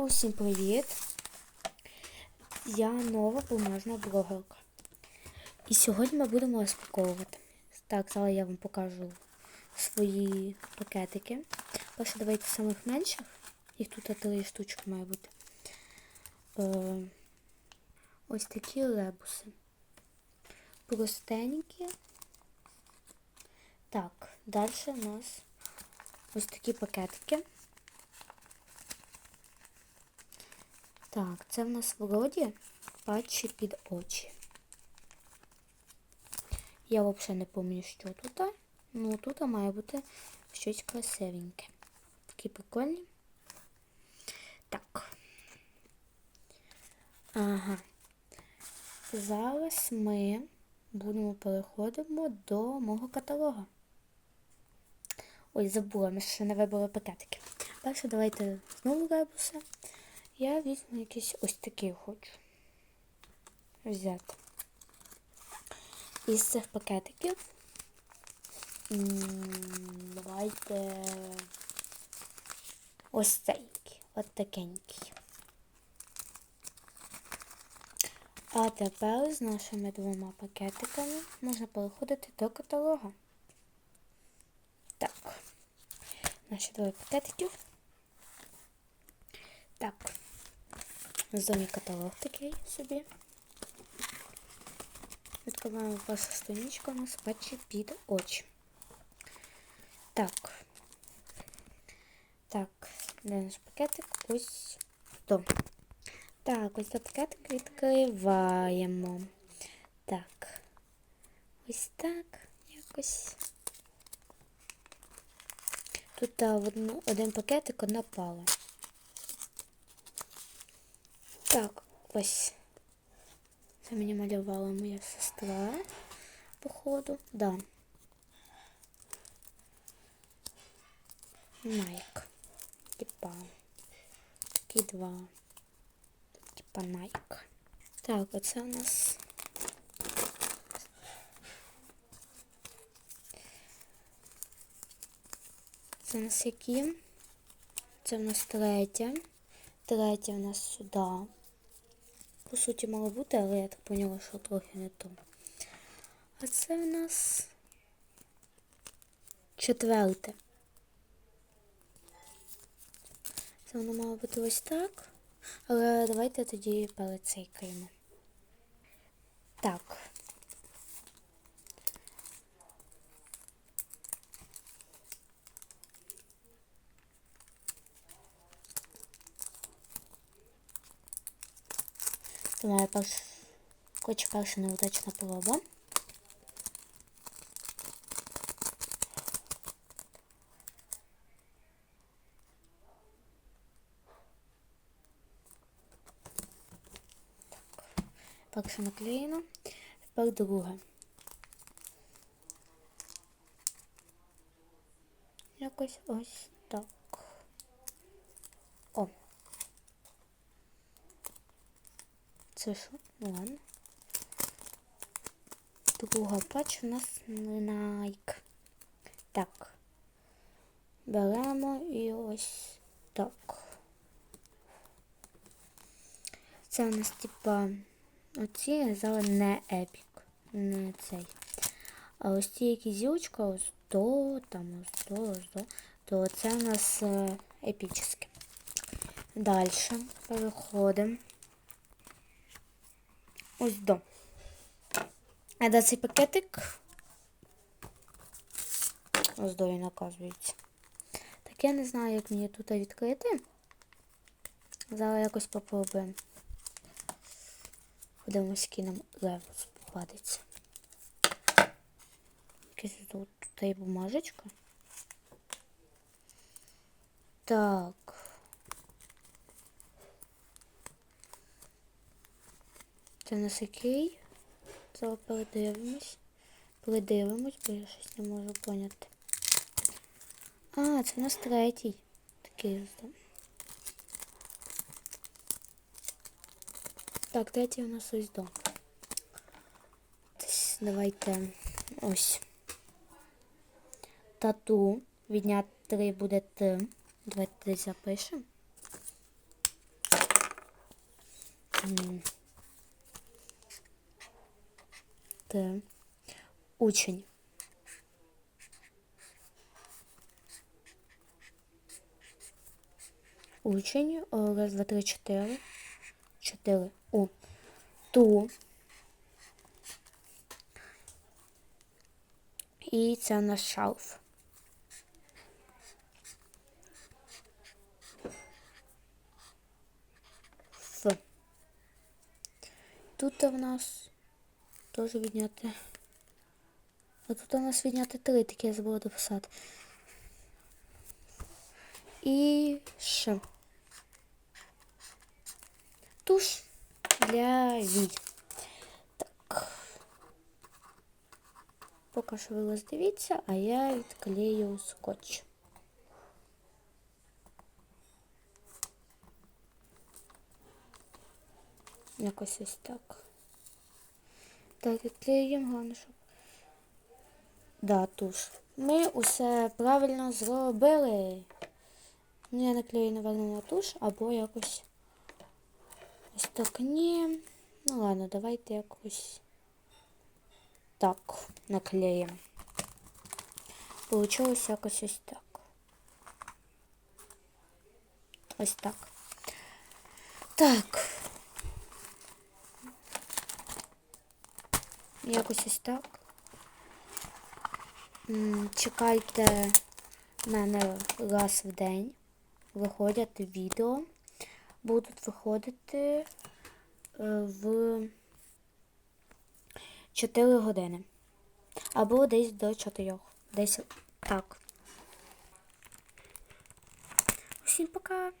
Усім привіт! Я нова бумажна блогерка. І сьогодні ми будемо розпаковувати. Так, зараз я вам покажу свої пакетики. Перше давайте самих менших. Їх тут три штучки має бути. Е, ось такі лебуси. Простенькі. Так, далі у нас ось такі пакетики. Так, це в нас вроді патчі під очі. Я взагалі не пам'ятаю, що тут. Ну, тут має бути щось красивеньке. Такі прикольні. Так. Ага. Зараз ми будемо переходимо до мого каталога. Ой, забула, ми ще не вибрали пакетики. Перше давайте знову ребуси. Я візьму якийсь ось такий хочу взяти. Із цих пакетиків давайте ось цей, от такенький. А тепер з нашими двома пакетиками можна переходити до каталога. Так, наші двоє пакетиків. Так. Зоні каталог такий собі. Відкриваємо першу сторіночку у нас патчі під очі. Так. Так, де наш пакетик? Ось то. Так, ось цей пакетик відкриваємо. Так. Ось так. Якось. Тут одну, один пакетик, одна пала. Так, ось. Це мені малювала моя сестра, походу. Да. Найк. Типа. Такі два. Типа Найк. Так, оце у нас. Це у нас які? Це у нас третє. Третє у нас сюди. По суті, мало бути, але я так поняла, що трохи не то. А це в нас четверте. Це воно мало бути ось так. Але давайте тоді перецейкаємо. Так. Це моя перша, хоч перша неудачна проба. Перша наклеєна, тепер друга. Якось ось так. Це що? Ну ладно. Друга патч у нас Nike. Так. Беремо і ось так. Це у нас типа оці зараз не епік. Не цей. А ось ці які зілочка, ось то, там ось то, ось то, то це у нас епічне. Далі переходимо. Ось до. А де цей пакетик? Ось до він оказується. Так я не знаю, як мені тут відкрити. Зараз якось попробуємо. Подивимось, який нам левус попадеться. Якась тут, тут є бумажечка. Так. Це у нас який? Зараз передивимось. Передивимось, бо я щось не можу поняти. А, це у нас третій. Такий там. Так, третій у нас ось до. Давайте ось. Тату. Відняти 3 буде Т. Давайте запишемо. Т. Учень. Учень. Раз, два, три, чотири. Чотири. У. Ту. І це у нас шалф. Ф. Тут у нас теж відняти. А тут у нас відняти три, таке я забула дописати. І Ш. Туш для вій. Так. Поки що ви роздивіться, а я відклею скотч. Якось ось так. Так, відклеюємо, головне, щоб. Да, туш. Ми усе правильно зробили. Ну, я наклею, напевно, на туш, або якось. Ось так ні. Ну ладно, давайте якось. Так, наклеїмо. Получилось якось ось так. Ось так. Так. Якось ось так. Чекайте мене раз в день. Виходять відео. Будуть виходити е, в 4 години. Або десь до 4. Десь так. Всім пока!